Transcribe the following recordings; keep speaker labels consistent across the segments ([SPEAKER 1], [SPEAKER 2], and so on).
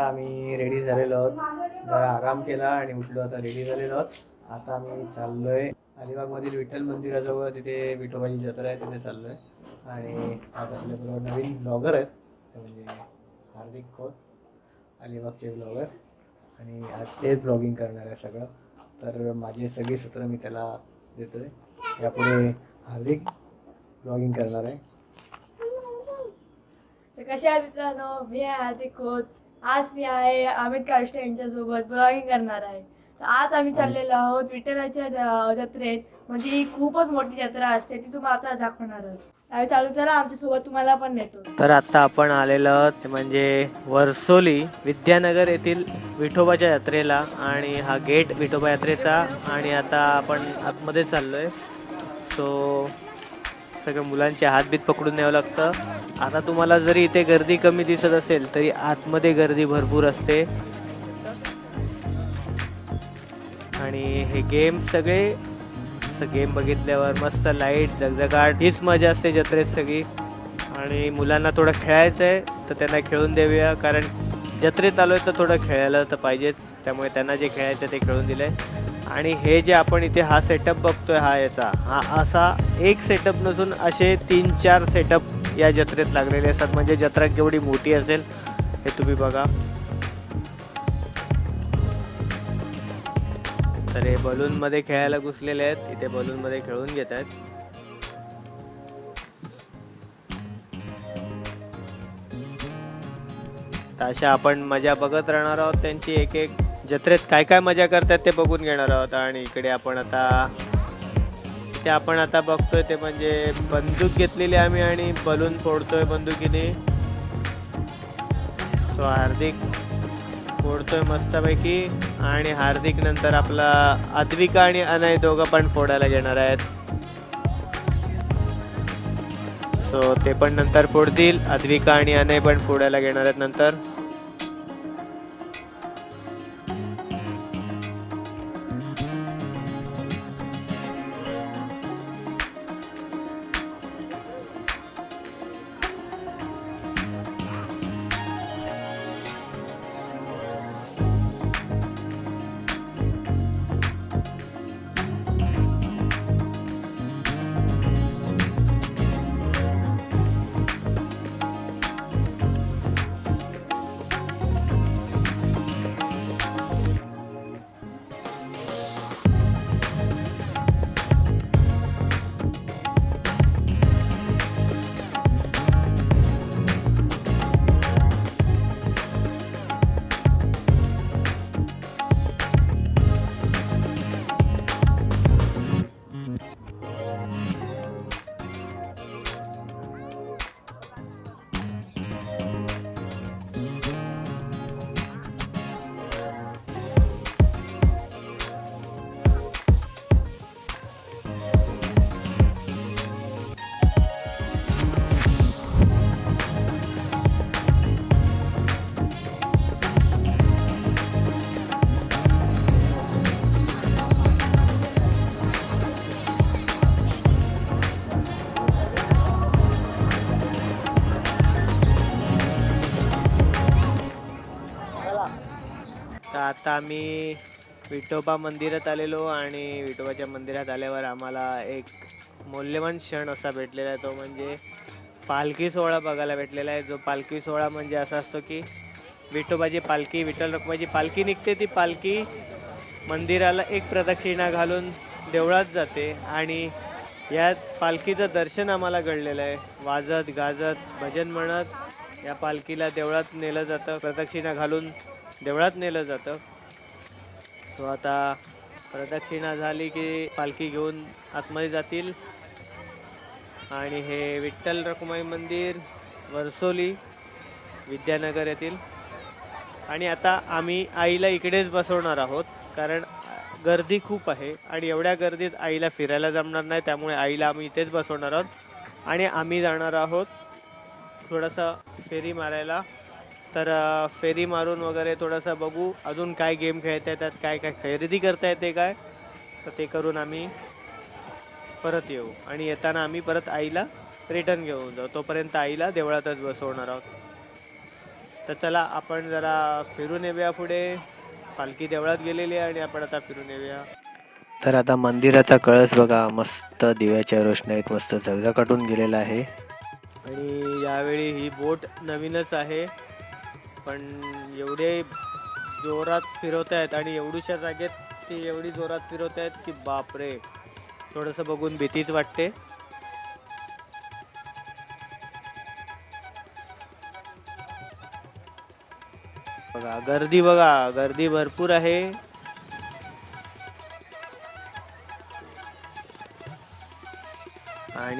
[SPEAKER 1] आता आम्ही रेडी झालेलो आहोत. जरा आराम केला आणि उठलो आता रेडी झालेलो आहोत. आता आम्ही चाललोय अलिबागमधील विठ्ठल मंदिराजवळ तिथे विठोबाची जत्रा आहे तिथे चाललोय. आणि आज आपल्याबरोबर नवीन ब्लॉगर आहेत ते म्हणजे हार्दिक खोत अलिबागचे ब्लॉगर आणि आज तेच ब्लॉगिंग करणार आहे सगळं. तर माझे सगळी सूत्र मी त्याला देतोय. यापुढे हार्दिक ब्लॉगिंग करणार आहे.
[SPEAKER 2] तर कशा आहे मित्रांनो? मी आहे हार्दिक खोत. आज मी आहे अमित काष्टे यांच्यासोबत ब्लॉगिंग करणार आहे. तर आज आम्ही चाललेलो आहोत विठ्ठलाच्या जत्रेत. म्हणजे ही खूपच मोठी जत्रा असते ती तुम्हाला आता दाखवणार आहोत. आम्ही चालू चला आमच्यासोबत तुम्हाला पण नेतो.
[SPEAKER 1] तर आता आपण आलेलो आहोत म्हणजे वर्सोली विद्यानगर येथील विठोबाच्या यात्रेला आणि हा गेट विठोबा यात्रेचा आणि आता आपण आतमध्ये चाललोय. सो सगळ्या मुलांचे हातबीत पकडून न्यावं लागतं. आता तुम्हाला जरी इथे गर्दी कमी दिसत असेल तरी आतमध्ये गर्दी भरपूर असते. आणि हे गेम सगळे गेम बघितल्यावर मस्त लाइट जगजगाट हीच मजा असते जत्रेत सगळी. आणि मुलांना थोडं खेळायचं आहे तर त्यांना खेळून देऊया कारण जत्रेत आलो आहे तर थोडं खेळायला तर पाहिजेच. त्यामुळे त्यांना जे खेळायचं ते खेळून दिलं आहे आणि हे जे आपण इथे हा सेटअप बघतोय हा याचा हा असा एक सेटअप नसून असे तीन चार सेटअप या जत्रेत लागलेले असतात. म्हणजे जत्रा केवढी मोठी असेल हे तुम्ही बघा. तर हे बलूनमध्ये खेळायला घुसलेले आहेत. इथे बलूनमध्ये खेळून घेत आहेत. तर अशा आपण मजा बघत राहणार आहोत. त्यांची एक एक जत्रेत काय काय मजा करतात ते बघून घेणार आहोत आणि इकडे आपण आता ते आपण आता बघतोय ते म्हणजे बंदूक घेतलेली आम्ही आणि बलून फोडतोय बंदुकीने. सो हार्दिक फोडतोय मस्तपैकी आणि हार्दिक नंतर आपला अद्विका आणि अनय दोघं पण फोडायला घेणार आहेत. सो ते पण नंतर फोडतील. अद्विका आणि अनय पण फोडायला घेणार आहेत नंतर. आम्ही विठोबा मंदिरात आलेलो आणि विठोबाच्या मंदिरात आल्यावर आम्हाला एक मौल्यवान क्षण असा भेटलेला आहे तो म्हणजे पालखी सोहळा बघायला भेटलेला आहे. जो पालखी सोहळा म्हणजे असा असतो की विठोबाची पालखी विठ्ठल रखमाची पालखी निघते ती पालखी मंदिराला एक प्रदक्षिणा घालून देवळात जाते आणि या पालखीचं दर्शन आम्हाला घडलेलं आहे. वाजत गाजत भजन म्हणत या पालखीला देवळात नेलं जातं प्रदक्षिणा घालून देवळात नेलं जातं. तो आता प्रदक्षिणा झाली की पालखी घेऊन आतमध्ये जातील. आणि हे विठ्ठल रखुमाई मंदिर वर्सोली विद्यानगर येथील. आणि आता आम्ही आईला इकडेच बसवणार आहोत कारण गर्दी खूप आहे आणि एवढ्या गर्दीत आईला फिरायला जमणार नाही त्यामुळे आईला आम्ही इथेच बसवणार आहोत. आणि आम्ही जाणार आहोत थोडंसं फेरी मारायला. तर फेरी मारून वगैरे थोडंसं बघू अजून काय गेम खेळता येतात काय काय खरेदी करता येते काय. तर ते करून आम्ही परत येऊ. आणि येताना आम्ही परत आईला रिटर्न घेऊन जाऊ. तोपर्यंत आईला देवळातच बसवणार आहोत. तर चला आपण जरा फिरून येऊया पुढे. पालखी देवळात गेलेली आहे आणि आपण आता फिरून येऊया. तर आता मंदिराचा कळस बघा मस्त दिव्याच्या रोषणाईत मस्त झगझगाटून गेलेला आहे. आणि यावेळी ही बोट नवीनच आहे. पण एवढे जोरात फिरवत आहेत आणि एवढ्याशा जागेत ते एवढी जोरात फिरवत आहेत की बापरे. थोडंसं बघून भीतीच वाटते. बघा गर्दी बघा गर्दी भरपूर आहे.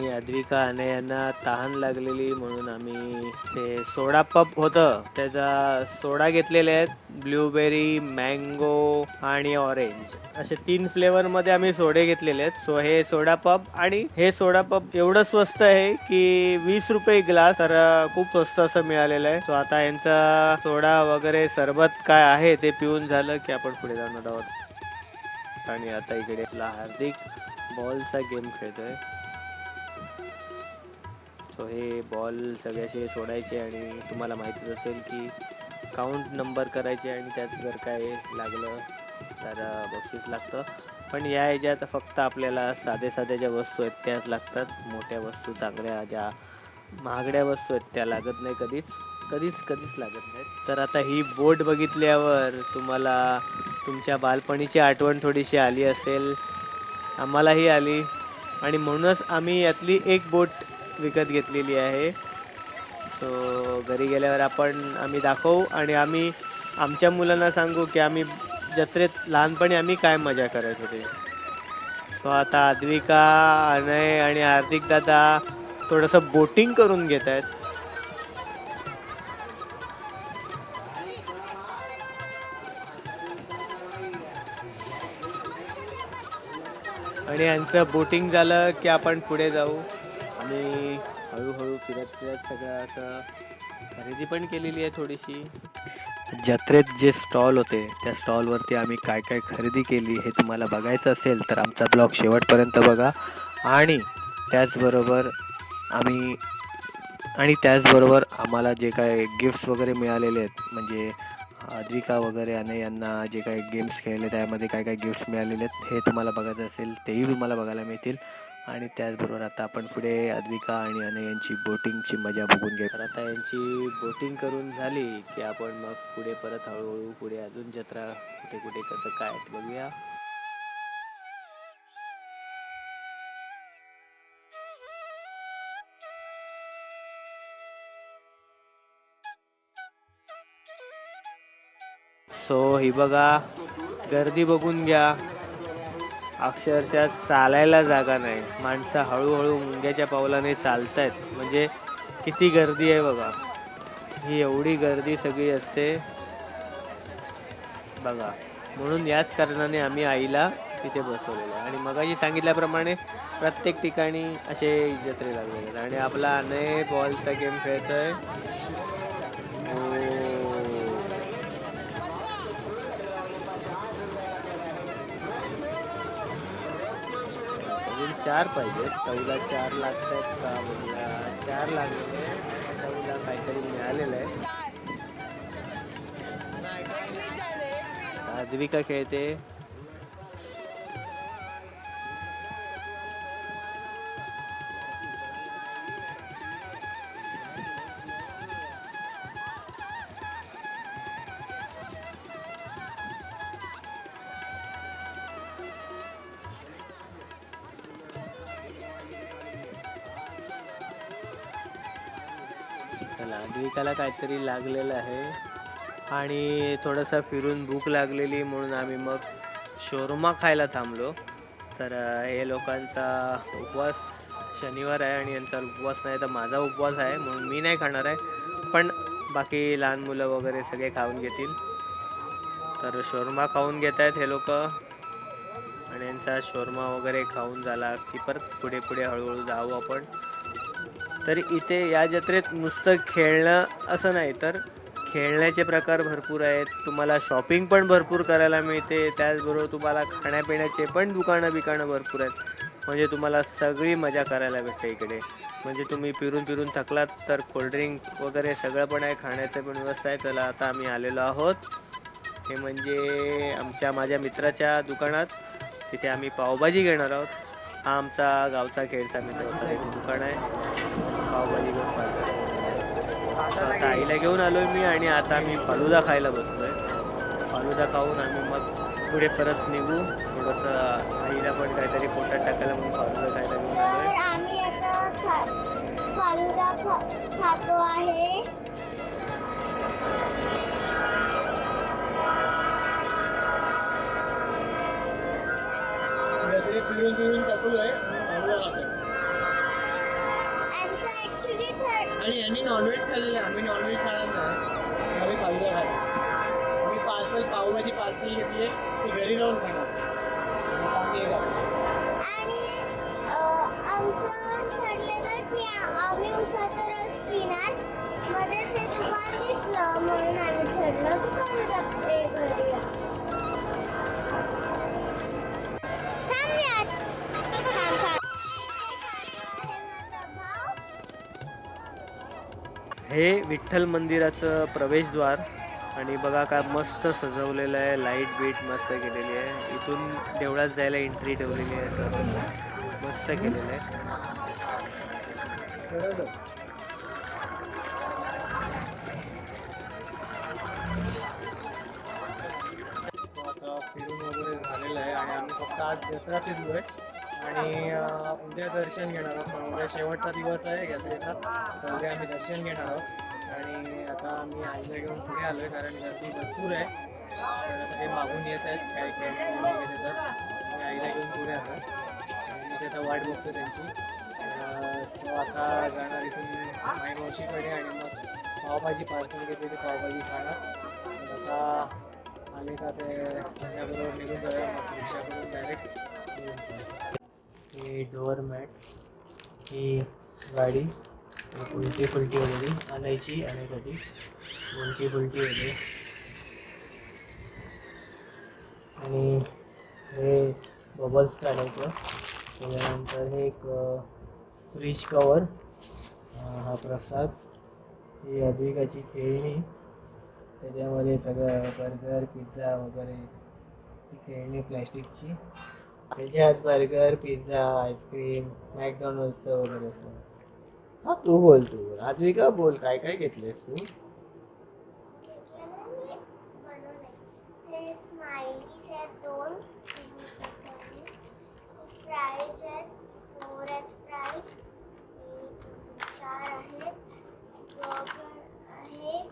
[SPEAKER 1] आणि अद्विका आणि यांना तहान लागलेली म्हणून आम्ही ते सोडा पप होतं. त्याचा सोडा घेतलेले आहेत. ब्लूबेरी मँगो आणि ऑरेंज. असे तीन फ्लेवर मध्ये आम्ही सोडे घेतलेले आहेत. सो हे सोडा पप आणि हे सोडा पप एवढं स्वस्त आहे की वीस रुपये ग्लास तर खूप स्वस्त असं मिळालेलं आहे. सो आता यांचा सोडा वगैरे सरबत काय आहे ते पिऊन झालं की आपण पुढे जाणार आहोत. आणि आता इकडे हार्दिक बॉलचा गेम खेळतोय. सो हे बॉल सगळ्याचे सोडायचे आणि तुम्हाला माहितीच असेल की काउंट नंबर करायचे आणि त्यात जर काय लागलं तर बक्षीस लागतं. पण या ह्याच्यात फक्त आपल्याला साधे साध्या ज्या वस्तू आहेत त्याच लागतात. मोठ्या वस्तू चांगल्या ज्या महागड्या वस्तू आहेत त्या लागत नाही कधीच. कधीच कधीच लागत नाहीत. तर आता ही बोट बघितल्यावर तुम्हाला तुमच्या बालपणीची आठवण थोडीशी आली असेल. आम्हालाही आली. आणि म्हणूनच आम्ही यातली एक बोट विकत घेतलेली आहे. सो घरी गेल्यावर आपण आम्ही दाखवू आणि आम्ही आमच्या मुलांना सांगू की आम्ही जत्रेत लहानपणी आम्ही काय मजा करत होते. सो आता अद्विका अनय आणि हार्दिक दादा थोडंसं बोटिंग करून घेत आहेत. आणि यांचं बोटिंग झालं की आपण पुढे जाऊ. आणि हळूहळू फिरत फिरत सगळं असं खरेदी पण केलेली आहे थोडीशी. जत्रेत जे स्टॉल होते त्या स्टॉलवरती आम्ही काय काय खरेदी केली हे तुम्हाला बघायचं असेल तर आमचा ब्लॉग शेवटपर्यंत बघा. आणि त्याचबरोबर आम्ही आणि त्याचबरोबर आम्हाला जे काय गिफ्ट्स वगैरे मिळालेले आहेत म्हणजे अद्विका वगैरे आणि यांना जे काही गेम्स खेळले त्यामध्ये काय काय गिफ्ट्स मिळालेले आहेत हे तुम्हाला बघायचं असेल तेही तुम्हाला बघायला मिळतील. आणि त्याचबरोबर आता आपण पुढे अद्विका आणि अने यांची बोटिंगची मजा बघून घेऊ. तर आता यांची बोटिंग करून झाली की आपण मग पुढे परत हळूहळू पुढे अजून जत्रा कुठे कुठे कसं काय बघूया. सो ही बघा गर्दी बघून घ्या. अक्षरशः चालायला जागा नाही. माणसं हळूहळू मुंग्याच्या पावलाने चालत आहेत म्हणजे किती गर्दी आहे बघा. ही एवढी गर्दी सगळी असते. बघा. म्हणून याच कारणाने आम्ही आईला तिथे बसवलेलं आहे. आणि मगाशी सांगितल्याप्रमाणे प्रत्येक ठिकाणी असे जत्रे लागलेले आहेत. आणि आपला अनय बॉलचा गेम खेळतोय. चार पाहिजेत. चौदा चार लागत आहेत का बघूया चार लागलेले चौदा काहीतरी मिळालेलं आहे. अद्विका खेळते. त्याला अद्विकाला काहीतरी लागलेलं आहे. आणि थोडंसं फिरून भूक लागलेली म्हणून आम्ही मग शोरमा खायला थांबलो. तर हे लोकांचा उपवास शनिवार आहे आणि यांचा उपवास नाही तर माझा उपवास आहे म्हणून मी नाही खाणार आहे. पण बाकी लहान मुलं वगैरे सगळे खाऊन घेतील. तर शोरमा खाऊन घेत आहेत हे लोक. आणि यांचा शोरमा वगैरे खाऊन झाला की परत पुढे पुढे हळूहळू जाऊ आपण. तर इथे या जत्रेत नुसतं खेळणं असं नाही तर खेळण्याचे प्रकार भरपूर आहेत. तुम्हाला शॉपिंग पण भरपूर करायला मिळते. त्याचबरोबर तुम्हाला खाण्यापिण्याचे पण दुकानं बिकाणं भरपूर आहेत. म्हणजे तुम्हाला सगळी मजा करायला भेटते इकडे. म्हणजे तुम्ही फिरून फिरून थकलात तर कोल्ड्रिंक वगैरे सगळं पण आहे. खाण्याचं पण व्यवस्था आहे. चला आता आम्ही आलेलो आहोत. हे म्हणजे आमच्या माझ्या मित्राच्या दुकानात. तिथे आम्ही पावभाजी घेणार आहोत. हा आमचा गावचा खेळचा मित्र होता एक दुकान आहे. पावभाजी घेऊन आता आईला घेऊन आलोय मी आणि आता आम्ही फालुदा खायला बसलोय. फालुदा खाऊन आम्ही मग पुढे परत निघू. थोडंसं आईला पण काहीतरी पोटात टाकायला म्हणून फालुदा खायला घेऊन आलोय.
[SPEAKER 3] आम्ही आता फालुदा खातो आहे.
[SPEAKER 1] हे
[SPEAKER 3] दुकान दिसलं म्हणून आम्ही ठरलं करूया
[SPEAKER 1] हे विठ्ठल मंदिराचं प्रवेशद्वार आणि बघा काय मस्त सजवलेलं आहे लाइट बीट मस्त केलेली आहे. इथून देवळात जायला एंट्री ठेवलेली आहे. मस्त केलेलं आहे. आज जत्राच येतो आहे. आणि उद्या दर्शन घेणार आहोत. उद्या शेवटचा दिवस आहे यात्रेचा. तर उद्या आम्ही दर्शन घेणार आहोत. आणि आता आम्ही आईला घेऊन पुढे आलो आहे कारण गर्दी भरपूर आहे. तर आता ते मागून येत आहेत. काही काही वगैरे येतात आम्ही आईला घेऊन पुढे आलो आणि ते आता वाट बघतो त्यांची. सो आता जाणार इथून माई मावशीकडे आणि मग पावभाजी पार्सल घेतली ती पावभाजी खाणार. आता आले का ते त्याबरोबर निघून जाऊया. मग रिक्षा करून डायरेक्ट हे डोअर मॅट ही गाडी उलटी फुलटी वगैरे आणायची आणण्यासाठी उलटी फुलटी वगैरे आणि हे बबल्स काढायचं. त्याच्यानंतर हे एक फ्रीज कवर हा प्रसाद. ही अद्विकाची खेळणी. त्याच्यामध्ये सगळं बर्गर पिझ्झा वगैरे ती खेळणी प्लॅस्टिकची त्याच्यात बर्गर पिझ्झा आईस्क्रीम मॅकडॉनल्डचं वगैरे असं. हा तू बोल तू. राजविका बोल काय काय घेतलेस तू
[SPEAKER 3] घेतलं ना मी बनवलंय. हे स्माइलीज आहेत दोन फ्राईज आहेत फोर आहेत फ्राईज चार आहेत बर्गर आहे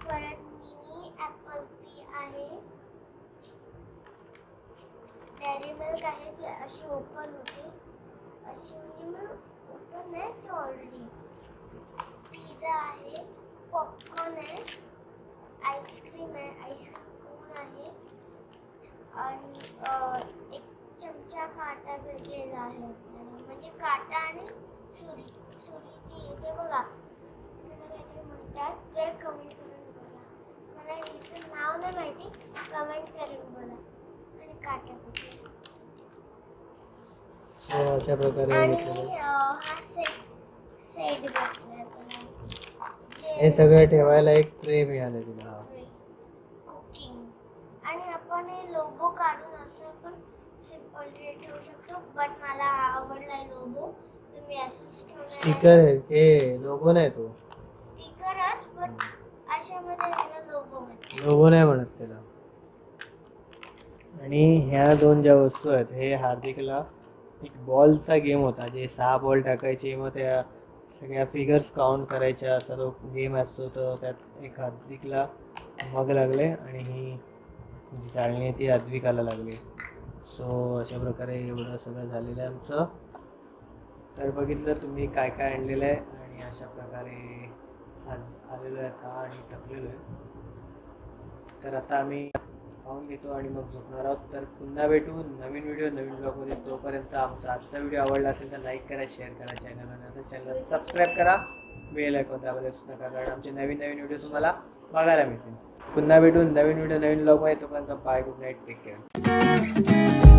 [SPEAKER 3] परत मिनी ॲपल पी आहे डेअरी आहे ती अशी ओपन होते. अशी म्हणजे मग ओपन आहे ती ऑलरेडी पिझ्झा आहे पॉपकॉर्न आहे आईस्क्रीम आहे आईस्क्रीम कोण आहे. आणि एक चमचा काटा भेटलेला आहे आपल्याला. म्हणजे काटा आणि सुरी सुरी ती येते बघा. त्याला काहीतरी म्हणतात. जर कमेंट करून बघा मला हिचं नाव नाही माहिती. कमेंट करून बघा आणि काटा कुठे
[SPEAKER 1] अशा प्रकारे
[SPEAKER 3] हा
[SPEAKER 1] सगळं ठेवायला एक ट्रे मिळालं तुला.
[SPEAKER 3] कुकिंग. आणि आपण हे लोगो काढून असं पण सिंपल ट्रे ठेवू शकतो बट मला आवडलाय लोगो तुम्ही असंच ठेवणार
[SPEAKER 1] स्टिकर आहे हे लोगो नाही तो?
[SPEAKER 3] स्टिकरच बट त्याला लोगो म्हणतात.
[SPEAKER 1] लोगो नाही म्हणत त्याला. आणि ह्या दोन ज्या वस्तू आहेत हे हार्दिकला एक बॉलचा गेम होता जे सहा बॉल टाकायचे मग त्या सगळ्या फिगर्स काउंट करायच्या असा तो गेम असतो तर त्यात एक हार्दिकला मग लागले आणि ही जी आहे ती अद्विकाला लागली. सो अशा प्रकारे एवढं सगळं झालेलं आहे आमचं. तर बघितलं तुम्ही काय काय आणलेलं आहे आणि अशा प्रकारे आज आलेलो आहे आता आणि थकलेलो आहे. तर आता आम्ही खाऊन घेतो आणि मग झोपणार आहोत. तर पुन्हा भेटू नवीन व्हिडिओ नवीन ब्लॉगमध्ये तोपर्यंत आमचा आजचा व्हिडिओ आवडला असेल तर लाईक करा शेअर करा चॅनल आणि असं चॅनल सबस्क्राईब करा. बेल ऐकून दाबायलाच नका कारण आमचे नवीन नवीन व्हिडिओ तुम्हाला बघायला मिळतील. पुन्हा भेटून नवीन व्हिडिओ नवीन ब्लॉगमध्ये तोपर्यंत bye good night take care